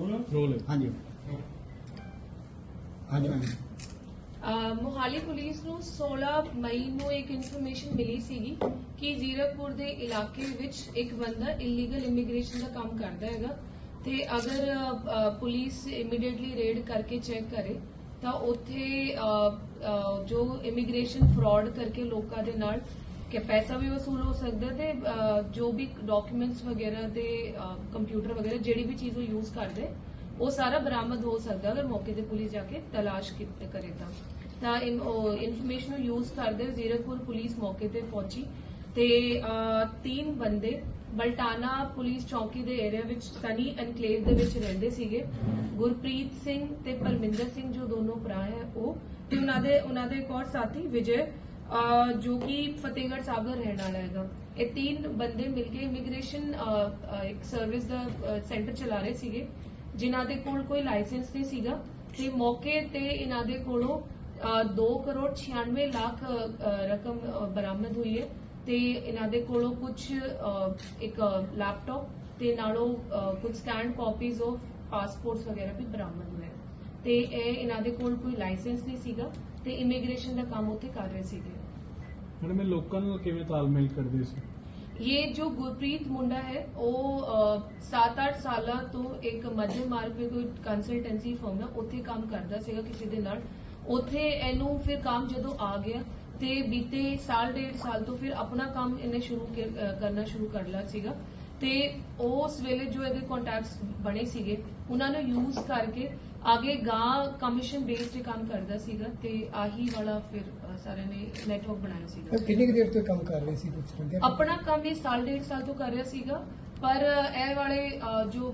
Role ਹੈ। ਹਾਂਜੀ। ਹਾਂਜੀ ਮੈਮ ਅਹ ਮੋਹਾਲੀ ਪੁਲਿਸ ਨੂੰ 16 ਮਈ ਨੂੰ ਇੱਕ ਇਨਫੋਰਮੇਸ਼ਨ ਮਿਲੀ ਸੀਗੀ ਕਿ ਜ਼ੀਰਕਪੁਰ ਦੇ ਇਲਾਕੇ ਵਿੱਚ ਇੱਕ ਬੰਦਾ ਇਲੀਗਲ ਇਮੀਗ੍ਰੇਸ਼ਨ ਦਾ ਕੰਮ ਕਰਦਾ ਹੈਗਾ ਤੇ ਅਗਰ ਪੁਲਿਸ ਇਮੀਡੀਏਟਲੀ ਰੇਡ ਕਰਕੇ ਚੈੱਕ ਕਰੇ ਤਾਂ ਉੱਥੇ ਜੋ ਇਮੀਗ੍ਰੇਸ਼ਨ ਫਰਾਡ ਕਰਕੇ ਲੋਕਾਂ ਦੇ ਨਾਲ ਕਿ ਪੈਸਾ ਵੀ ਵਸੂਲ ਹੋ ਸਕਦਾ ਤੇ ਅਹ, ਜੋ ਵੀ ਡਾਕੂਮੈਂਟਸ ਵਗੈਰਾ ਤੇ ਕੰਪਿਊਟਰ ਵਗੈਰਾ ਜਿਹੜੀ ਵੀ ਚੀਜ਼ ਉਹ ਯੂਜ਼ ਕਰਦੇ ਉਹ ਸਾਰਾ ਬਰਾਮਦ ਹੋ ਸਕਦਾ ਅਗਰ ਮੌਕੇ ਤੇ ਪੁਲਿਸ ਜਾ ਕੇ ਤਲਾਸ਼ ਕੀਤੇ ਕਰੇ ਤਾਂ। ਤਾਂ ਇਨਫੋਰਮੇਸ਼ਨ ਨੂੰ ਯੂਜ਼ ਕਰਦੇ ਜ਼ੀਰਕਪੁਰ ਪੁਲਿਸ ਮੌਕੇ ਤੇ ਪਹੁੰਚੀ ਤੇ ਅਹ, ਤਿੰਨ ਬੰਦੇ ਬਲਟਾਨਾ ਪੁਲਿਸ ਚੌਕੀ ਦੇ ਏਰੀਆ ਵਿੱਚ ਸਨੀ ਐਨਕਲੇਵ ਦੇ ਵਿੱਚ ਰਹਿੰਦੇ ਸੀਗੇ। ਗੁਰਪ੍ਰੀਤ ਸਿੰਘ ਤੇ ਪਰਮਿੰਦਰ ਸਿੰਘ ਜੋ ਦੋਨੋਂ ਭਰਾ ਹੈ ਉਹ। ਤੇ ਉਹਨਾਂ ਦੇ ਉਹਨਾਂ ਦੇ ਇੱਕ ਹੋਰ ਸਾਥੀ ਵਿਜੇ ਜੋ ਕਿ ਫਤਿਹਗੜ੍ਹ ਸਾਹਿਬ ਦਾ ਰਹਿਣ ਵਾਲਾ ਹੈਗਾ। ਇਹ ਤਿੰਨ ਬੰਦੇ ਮਿਲ ਕੇ ਇਮੀਗ੍ਰੇਸ਼ਨ ਇੱਕ ਸਰਵਿਸ ਦਾ ਸੈਂਟਰ ਚਲਾ ਰਹੇ ਸੀਗੇ। ਜਿਨ੍ਹਾਂ ਦੇ ਕੋਲ ਕੋਈ ਲਾਇਸੈਂਸ ਨਹੀਂ ਸੀਗਾ। ਤੇ ਮੌਕੇ ਤੇ ਇਹਨਾਂ ਦੇ ਕੋਲੋਂ 2 ਕਰੋੜ 96 ਲੱਖ ਰਕਮ ਬਰਾਮਦ ਹੋਈ ਹੈ। ਤੇ ਇਹਨਾਂ ਦੇ ਕੋਲੋਂ ਕੁਝ ਇੱਕ ਲੈਪਟਾਪ ਤੇ ਨਾਲੋਂ ਅ, ਕੁਝ ਸਕੈਨ ਕਾਪੀਜ਼ ਆਫ ਪਾਸਪੋਰਟਸ ਵਗੈਰਾ ਵੀ ਬਰਾਮਦ ਹੋਏ। ਤੇ ਇਹ ਇਹਨਾਂ ਦੇ ਕੋਲ ਕੋਈ ਲਾਇਸੈਂਸ ਨਹੀਂ ਸੀਗਾ। ਤੇ ਇਮੀਗ੍ਰੇਸ਼ਨ ਦਾ ਕੰਮ ਉੱਥੇ ਕਰ ਰਹੇ ਸੀਗੇ। ਮੈਡਮ ਇਹ ਲੋਕਾਂ ਨਾਲ ਕਿਵੇਂ ਤਾਲਮੇਲ ਕਰਦੇ ਸੀ? ਇਹ ਜੋ ਗੁਰਪ੍ਰੀਤ ਮੁੰਡਾ ਹੈ ਉਹ 7-8 ਸਾਲਾਂ ਤੋਂ ਇੱਕ ਮੱਧਮ ਮਾਰਗ ਵਿੱਚ ਕੋਈ ਕੰਸਲਟੈਂਸੀ ਫਰਮ ਹੈ ਉੱਥੇ ਕੰਮ ਕਰਦਾ ਸੀਗਾ ਕਿਸੇ ਦੇ ਨਾਲ। ਉੱਥੇ ਇਹਨੂੰ ਫਿਰ ਕੰਮ ਜਦੋਂ ਆ ਗਿਆ ਤੇ ਬੀਤੇ ਸਾਲ ਡੇਢ ਸਾਲ ਤੋਂ ਫਿਰ ਆਪਣਾ ਕੰਮ ਇਹਨੇ ਸ਼ੁਰੂ ਕਰਨਾ ਸ਼ੁਰੂ ਕਰ ਲਿਆ ਸੀਗਾ। ਤੇ ਉਸ ਵੇਲੇ ਜੋ ਇਹਦੇ ਕੰਟੈਕਟਸ ਬਣੇ ਸੀਗੇ ਉਹਨਾਂ ਨੂੰ ਯੂਜ਼ ਕਰਕੇ ਅੱਗੇ ਗਾਂ ਕਮਿਸ਼ਨ ਬੇਸਡ ਕੰਮ ਕਰਦਾ ਸੀਗਾ ਤੇ ਆਹੀ ਵਾਲਾ ਫਿਰ ਸਾਰਿਆਂ ਨੇ ਨੈਟਵਰਕ ਬਣਾਇਆ ਸੀਗਾ। ਕਿੰਨੀ ਕੁ ਦੇਰ ਤੋਂ ਕੰਮ ਕਰ ਰਹੇ ਸੀ ਕੁਝ ਆਪਣਾ ਕੰਮ ਇਹ ਸਾਲ ਡੇਢ ਸਾਲ ਤੋਂ ਕਰ ਰਿਹਾ ਸੀਗਾ। ਪਰ ਇਹ ਵਾਲੇ ਜੋ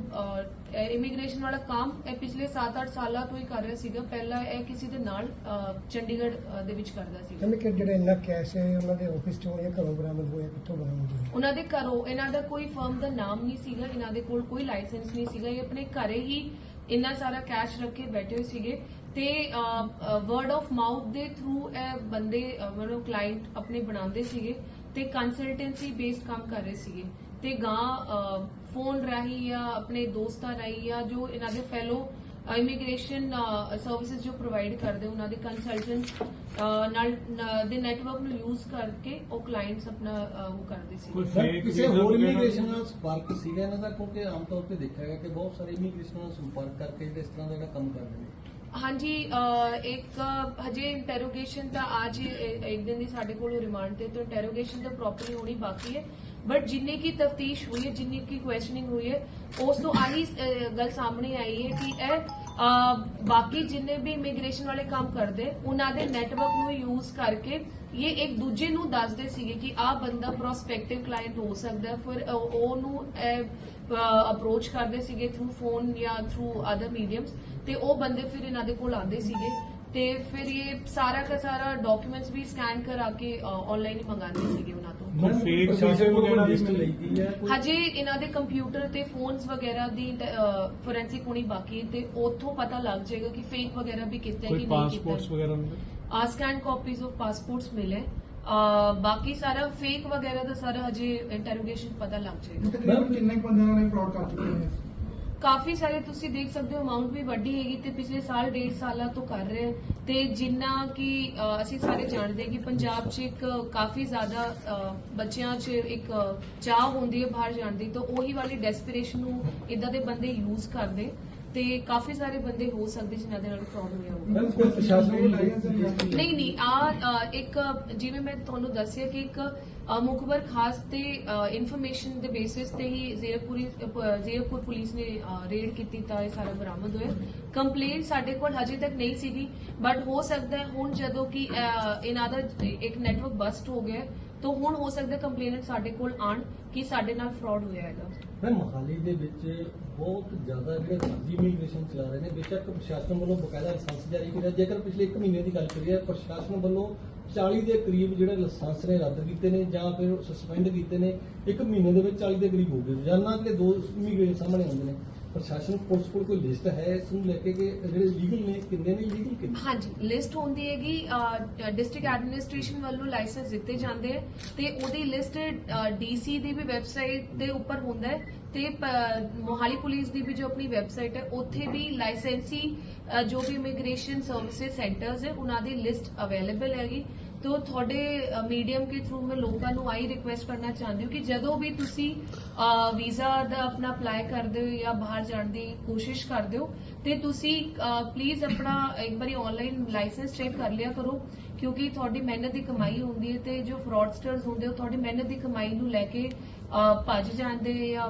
ਇਮੀਗ੍ਰੇਸ਼ਨ ਵਾਲਾ ਕੰਮ ਇਹ ਪਿਛਲੇ 7-8 ਸਾਲਾਂ ਤੋਂ ਹੀ ਕਰ ਰਿਹਾ ਸੀਗਾ। ਪਹਿਲਾਂ ਇਹ ਕਿਸੇ ਦੇ ਨਾਲ ਚੰਡੀਗੜ੍ਹ ਦੇ ਵਿੱਚ ਕਰਦਾ ਸੀਗਾ। ਕਹਿੰਦੇ ਕਿ ਜਿਹੜਾ ਇੰਨਾ ਕੈਸ਼ ਹੈ ਉਹਨਾਂ ਦੇ ਆਫਿਸ ਚੋਂ ਜਾਂ ਘਰੋਂ ਬਰਾਮਦ ਹੋਇਆ ਕਿੱਥੋਂ ਬਰਾਮਦ ਹੋਇਆ? ਉਹਨਾਂ ਦੇ ਘਰੋਂ ਇਹਨਾਂ ਦਾ ਕੋਈ ਫਰਮ ਦਾ ਨਾਮ ਨਹੀਂ ਸੀਗਾ ਇਹਨਾਂ ਦੇ ਕੋਲ ਕੋਈ ਲਾਇਸੈਂਸ ਨਹੀਂ ਸੀਗਾ। ਇਹ ਆਪਣੇ ਘਰੇ ਹੀ ਇੰਨਾ ਸਾਰਾ ਕੈਸ਼ ਰੱਖ ਕੇ ਬੈਠੇ ਹੋਏ ਸੀਗੇ ਤੇ ਵਰਡ ਆਫ ਮਾਊਥ ਦੇ ਥਰੂ ਇਹ ਬੰਦੇ ਮਤਲਬ ਕਲਾਇੰਟ ਆਪਣੇ ਬਣਾਉਂਦੇ ਸੀਗੇ ਤੇ ਕੰਸਲਟੈਂਸੀ ਬੇਸਡ ਕੰਮ ਕਰ ਰਹੇ ਸੀਗੇ। ਤੇ ਗਾਂ ਫੋਨ ਰਾਹੀਂ ਜਾਂ ਆਪਣੇ ਦੋਸਤਾਂ ਰਾਹੀਂ ਜਾਂ ਜੋ ਇਹਨਾਂ ਦੇ ਫੈਲੋ ਇਮੀਗ੍ਰੇਸ਼ਨ ਸਰਵਿਸਿਜ਼ ਜੋ ਪ੍ਰੋਵਾਈਡ ਕਰਦੇ ਉਹਨਾਂ ਦੇ ਕੰਸਲਟੈਂਟ ਨਾਲ ਦੇ ਨੈਟਵਰਕ ਨੂੰ ਯੂਜ਼ ਕਰਕੇ ਉਹ ਕਲਾਇੰਟਸ ਆਪਣਾ ਉਹ ਕਰਦੇ ਸੀ। ਕਿਸੇ ਹੋਰ ਇਮੀਗ੍ਰੇਸ਼ਨ ਨਾਲ ਸੰਪਰਕ ਸੀਗਾ ਇਹਨਾਂ ਦਾ? ਕਿਉਂਕਿ ਆਮ ਤੌਰ ਤੇ ਦੇਖਿਆ ਗਿਆ ਕਿ ਬਹੁਤ ਸਾਰੇ ਇਮੀਗ੍ਰੇਸ਼ਨ ਨਾਲ ਸੰਪਰਕ ਕਰਕੇ ਜਿਹੜੇ ਇਸ ਤਰ੍ਹਾਂ ਦਾ ਜਿਹੜਾ ਕੰਮ ਕਰਦੇ ਨੇ। ਹਾਂਜੀ ਇੱਕ ਹਜੇ ਇੰਟਰੋਗੇਸ਼ਨ ਤਾਂ ਅੱਜ ਇੱਕ ਦਿਨ ਦੀ ਸਾਡੇ ਕੋਲ ਰਿਮਾਂਡ ਤੇ ਤਾਂ ਇੰਟਰੋਗੇਸ਼ਨ ਤਾਂ ਪ੍ਰੋਪਰਲੀ ਹੋਣੀ ਬਾਕੀ ਹੈ। ਬਟ ਜਿੰਨੀ ਕੀ ਤਫਤੀਸ਼ ਹੋਈ ਹੈ ਜਿੰਨੀ ਕੀ ਕੁਐਸਚਨਿੰਗ ਹੋਈ ਹੈ ਉਸ ਤੋਂ ਆਹੀ ਗੱਲ ਸਾਹਮਣੇ ਆਈ ਹੈ ਕਿ ਇਹ ਬਾਕੀ ਜਿੰਨੇ ਵੀ ਇਮੀਗ੍ਰੇਸ਼ਨ ਵਾਲੇ ਕੰਮ ਕਰਦੇ ਉਹਨਾਂ ਦੇ ਨੈਟਵਰਕ ਨੂੰ ਯੂਜ਼ ਕਰਕੇ ਇਹ ਇੱਕ ਦੂਜੇ ਨੂੰ ਦੱਸਦੇ ਸੀਗੇ ਕਿ ਆਹ ਬੰਦਾ ਪ੍ਰੋਸਪੈਕਟਿਵ ਕਲਾਇੰਟ ਹੋ ਸਕਦਾ ਫਿਰ ਉਹ- ਉਹਨੂੰ ਅਪਰੋਚ ਕਰਦੇ ਸੀਗੇ ਥਰੂ ਫੋਨ ਜਾਂ ਥਰੂ ਅਦਰ ਮੀਡੀਅਮਸ ਤੇ ਉਹ ਬੰਦੇ ਫਿਰ ਇਹਨਾਂ ਦੇ ਕੋਲ ਆਉਂਦੇ ਸੀਗੇ ਤੇ ਫਿਰ ਇਹ ਸਾਰਾ ਦਾ ਸਾਰਾ ਡਾਕੂਮੈਂਟਸ ਵੀ ਸਕੈਨ ਕਰਾ ਕੇ ਆਨਲਾਈਨ ਹੀ ਮੰਗਾਉਂਦੇ ਸੀਗੇ ਉਹਨਾਂ ਤੋਂ। ਵਗੈਰਾ ਹੈ ਕੋਈ? ਹਜੇ ਇਹਨਾਂ ਦੇ ਕੰਪਿਊਟਰ ਤੇ ਫੋਨਸ ਵਗੈਰਾ ਦੀ ਫੋਰੈਂਸਿਕ ਹੋਣੀ ਬਾਕੀ ਤੇ ਉੱਥੋਂ ਪਤਾ ਲੱਗ ਜਾਏਗਾ ਕਿ ਫੇਕ ਵਗੈਰਾ ਵੀ ਕੀਤਾ ਕਿ ਨਹੀਂ ਪਾਸਪੋਰਟਸ ਕੀਤਾ ਵਗੈਰਾ ਮਿਲੇ? ਆ ਸਕੈਨ ਕਾਪੀਜ਼ ਆਫ ਪਾਸਪੋਰਟਸ ਮਿਲੇ। ਬਾਕੀ ਸਾਰਾ ਫੇਕ ਵਗੈਰਾ ਦਾ ਸਾਰਾ ਹਜੇ ਇੰਟਰੋਗੇਸ਼ਨ ਪਤਾ ਲੱਗ ਜਾਏਗਾ। ਤਕਰੀਬਨ ਕਿੰਨੇ ਕੁ ਬੰਦਿਆਂ ਨੇ ਫਰਾਡ ਕਰ ਚੁੱਕੇ ਨੇ? ਕਾਫੀ ਸਾਰੇ ਤੁਸੀਂ ਦੇਖ ਸਕਦੇ ਹੋ ਅਮਾਉਂਟ ਵੀ ਵੱਡੀ ਹੈਗੀ ਤੇ ਪਿਛਲੇ ਸਾਲ ਡੇਢ ਸਾਲਾਂ ਤੋਂ ਕਰ ਰਹੇ ਤੇ ਜਿੰਨਾ ਕਿ ਅਸੀਂ ਸਾਰੇ ਜਾਣਦੇ ਹਾਂ ਕਿ ਪੰਜਾਬ 'ਚ ਇੱਕ ਕਾਫੀ ਜ਼ਿਆਦਾ ਬੱਚਿਆਂ 'ਚ ਇੱਕ ਚਾਹ ਹੁੰਦੀ ਹੈ ਬਾਹਰ ਜਾਣ ਦੀ, ਤਾਂ ਉਹੀ ਵਾਲੀ ਡੈਸਪੀਰੇਸ਼ਨ ਨੂੰ ਇਦਾਂ ਦੇ ਬੰਦੇ ਯੂਜ਼ ਕਰਦੇ। ਤੇ ਕਾਫੀ ਸਾਰੇ ਬੰਦੇ ਹੋ ਸਕਦੇ ਜਿਨ੍ਹਾਂ ਦੇ ਨਾਲ ਹੋਇਆ ਹੋਵੇ ਮੈਮ ਕੋਈ ਪ੍ਰਸ਼ਾਸਨ ਨਹੀਂ। ਨਹੀਂ ਨਹੀਂ ਆ ਇੱਕ ਜਿਵੇਂ ਮੈਂ ਤੁਹਾਨੂੰ ਦੱਸਿਆ ਕਿ ਇੱਕ ਮੁਖਬਰ ਖਾਸ ਤੇ ਇਨਫੋਰਮੇਸ਼ਨ ਦੇ ਬੇਸਿਸ ਤੇ ਹੀ ਜ਼ੀਰਕਪੁਰੀ ਅ, ਜ਼ੀਰਕਪੁਰ ਪੁਲਿਸ ਨੇ ਰੇਡ ਕੀਤੀ ਤਾਂ ਇਹ ਸਾਰਾ ਬਰਾਮਦ ਹੋਇਆ ਕੰਪਲੇਂਟ ਸਾਡੇ ਕੋਲ ਹਜੇ ਤੱਕ ਨਹੀਂ ਸੀਗੀ ਬਟ ਹੋ ਸਕਦਾ ਹੈ ਹੁਣ ਜਦੋਂ ਕਿ ਇਹਨਾਂ ਦਾ ਇੱਕ ਨੈਟਵਰਕ ਬਸਟ ਹੋ ਗਿਆ ਤਾਂ ਹੁਣ ਹੋ ਸਕਦਾ ਕੰਪਲੇਨਟ ਸਾਡੇ ਕੋਲ ਆਣ ਕਿ ਸਾਡੇ ਨਾਲ ਫਰਾਡ ਹੋਇਆ ਹੈਗਾ ਮੈਂ ਮਹਾਲੀ ਦੇ ਵਿੱਚ ਬਹੁਤ ਜ਼ਿਆਦਾ ਜਿਹੜੇ ਫਰਜ਼ੀ ਇਮੀਗ੍ਰੇਸ਼ਨ ਚਲਾ ਰਹੇ ਨੇ, ਬੇਸ਼ੱਕ ਪ੍ਰਸ਼ਾਸਨ ਵੱਲੋਂ ਬਕਾਇਦਾ ਲਾਇਸੈਂਸ ਜਾਰੀ ਕੀਤਾ। ਜੇਕਰ ਪਿਛਲੇ 1 ਮਹੀਨੇ ਦੀ ਗੱਲ ਕਰੀਏ, ਪ੍ਰਸ਼ਾਸਨ ਵੱਲੋਂ 40 ਦੇ ਕਰੀਬ ਜਿਹੜੇ ਲਾਇਸੈਂਸ ਨੇ ਰੱਦ ਕੀਤੇ ਨੇ ਜਾਂ ਫਿਰ ਸਸਪੈਂਡ ਕੀਤੇ ਨੇ 1 ਮਹੀਨੇ ਦੇ ਵਿੱਚ 40 ਦੇ ਕਰੀਬ ਹੋ ਗਏ। ਰੋਜ਼ਾਨਾ ਜਿਹੜੇ ਦੋ ਇਮੀਗ੍ਰੇਸ਼ਨ ਸਾਹਮਣੇ ਆਉਂਦੇ ਨੇ। ਪ੍ਰਸ਼ਾਸਨ ਪੁਲਿਸ ਕੋਲ ਕੋਈ ਲਿਸਟ ਹੈ ਇਸ ਨੂੰ ਲੈ ਕੇ ਕਿ ਜਿਹੜੇ ਲੀਗਲ ਨੇ, ਕਿੰਨੇ ਨੇ ਲੀਗਲ ਕਿੰਨੇ ਹਾਂਜੀ, ਲਿਸਟ ਹੁੰਦੀ ਹੈਗੀ ਡਿਸਟ੍ਰਿਕਟ ਐਡਮਿਨਿਸਟ੍ਰੇਸ਼ਨ ਵੱਲੋਂ ਲਾਇਸੈਂਸ ਦਿੱਤੇ ਜਾਂਦੇ ਹੈ ਤੇ ਉਹਦੀ ਲਿਸਟ ਡੀਸੀ ਦੀ ਵੀ ਵੈਬਸਾਈਟ ਦੇ ਉੱਪਰ ਹੁੰਦਾ ਹੈ ਤੇ ਮੋਹਾਲੀ ਪੁਲਿਸ ਦੀ ਵੀ ਜੋ ਆਪਣੀ ਵੈਬਸਾਈਟ ਹੈ, ਉੱਥੇ ਵੀ ਲਾਇਸੈਂਸੀ ਜੋ ਵੀ ਇਮੀਗ੍ਰੇਸ਼ਨ ਸਰਵਿਸਿਜ਼ ਸੈਂਟਰਸ ਹੈ, ਉਹਨਾਂ ਦੀ ਲਿਸਟ ਅਵੇਲੇਬਲ ਹੈਗੀ। ਤੋ ਤੁਹਾਡੇ ਮੀਡੀਅਮ ਕੇ ਥਰੂ ਮੈਂ ਲੋਕਾਂ ਨੂੰ ਆਈ ਰਿਕੁਐਸਟ ਕਰਨਾ ਚਾਹੁੰਦੀ ਹਾਂ ਕਿ ਜਦੋਂ ਵੀ ਤੁਸੀਂ ਵੀਜ਼ਾ ਦਾ ਆਪਣਾ ਅਪਲਾਈ ਕਰਦੇ ਹੋ ਜਾਂ ਬਾਹਰ ਜਾਣ ਦੀ ਕੋਸ਼ਿਸ਼ ਕਰਦੇ ਹੋ, ਤੇ ਤੁਸੀਂ ਪਲੀਜ਼ ਆਪਣਾ ਇੱਕ ਵਾਰੀ ਆਨਲਾਈਨ ਲਾਇਸੈਂਸ ਚੈੱਕ ਕਰ ਲਿਆ ਕਰੋ। ਕਿਉਂਕਿ ਤੁਹਾਡੀ ਮਿਹਨਤ ਦੀ ਕਮਾਈ ਹੁੰਦੀ ਹੈ ਤੇ ਜੋ ਫਰਾਡਸਟਰਸ ਹੁੰਦੇ ਉਹ ਤੁਹਾਡੀ ਮਿਹਨਤ ਦੀ ਕਮਾਈ ਨੂੰ ਲੈ ਕੇ ਭੱਜ ਜਾਂਦੇ ਜਾਂ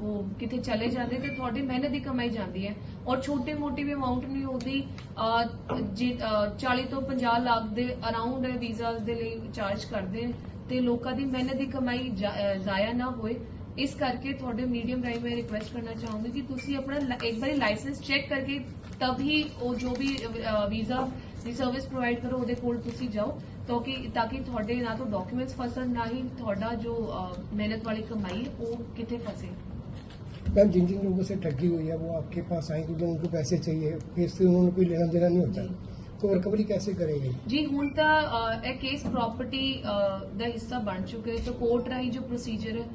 ਉਹ ਕਿਤੇ ਚਲੇ ਜਾਂਦੇ ਤੇ ਤੁਹਾਡੀ ਮਿਹਨਤ ਦੀ ਕਮਾਈ ਜਾਂਦੀ ਹੈ। ਔਰ ਛੋਟੀ ਮੋਟੀ ਵੀ ਅਮਾਉਂਟ ਨਹੀਂ ਹੁੰਦੀ ਜੇ, ਅਹ, 40 ਤੋਂ 50 ਲੱਖ ਦੇ ਅਰਾਊਂਡ ਵੀਜ਼ਾਸ ਦੇ ਲਈ ਚਾਰਜ ਕਰਦੇ ਤੇ ਲੋਕਾਂ ਦੀ ਮਿਹਨਤ ਦੀ ਕਮਾਈ ਜਾ- ਜ਼ਾਇਆ ਨਾ ਹੋਏ। ਇਸ ਕਰਕੇ ਤੁਹਾਡੇ ਮੀਡੀਅਮ ਰਾਹੀਂ ਮੈਂ ਰਿਕੁਐਸਟ ਕਰਨਾ ਚਾਹੂੰਗੀ ਕਿ ਤੁਸੀਂ ਆਪਣਾ ਇੱਕ ਵਾਰੀ ਲਾਇਸੈਂਸ ਚੈੱਕ ਕਰਕੇ ਤਬ ਹੀ ਉਹ ਜੋ ਵੀ ਵੀਜ਼ਾ ਦੀ ਸਰਵਿਸ ਪ੍ਰੋਵਾਈਡ ਕਰੋ ਉਹਦੇ ਕੋਲ ਤੁਸੀਂ ਜਾਓ ਤਾਂ ਕਿ ਤਾਂ ਕਿ ਤੁਹਾਡੇ ਨਾ ਤਾਂ ਡਾਕੂਮੈਂਟਸ ਫਸਣ ਨਾ ਹੀ ਤੁਹਾਡਾ ਜੋ ਅਹ, ਮਿਹਨਤ ਵਾਲੀ ਕਮਾਈ ਹੈ ਉਹ ਕਿਤੇ ਫਸੇ मैम जिन जिन लोगों से ठगी हुई है वो आपके पास आए क्योंकि उनको पैसे चाहिए फिर से उन्होंने कोई लेना देना नहीं होता तो रिकवरी कैसे करेंगे ਜੀ ਹੁਣ ਤਾਂ ਅਹ, ਇਹ ਕੇਸ ਪ੍ਰਾਪਰਟੀ ਦਾ ਹਿੱਸਾ ਬਣ ਚੁੱਕਾ ਹੈ ਤਾਂ ਕੋਰਟ ਰਾਹੀਂ ਜੋ ਪ੍ਰੋਸੀਜਰ ਹੈ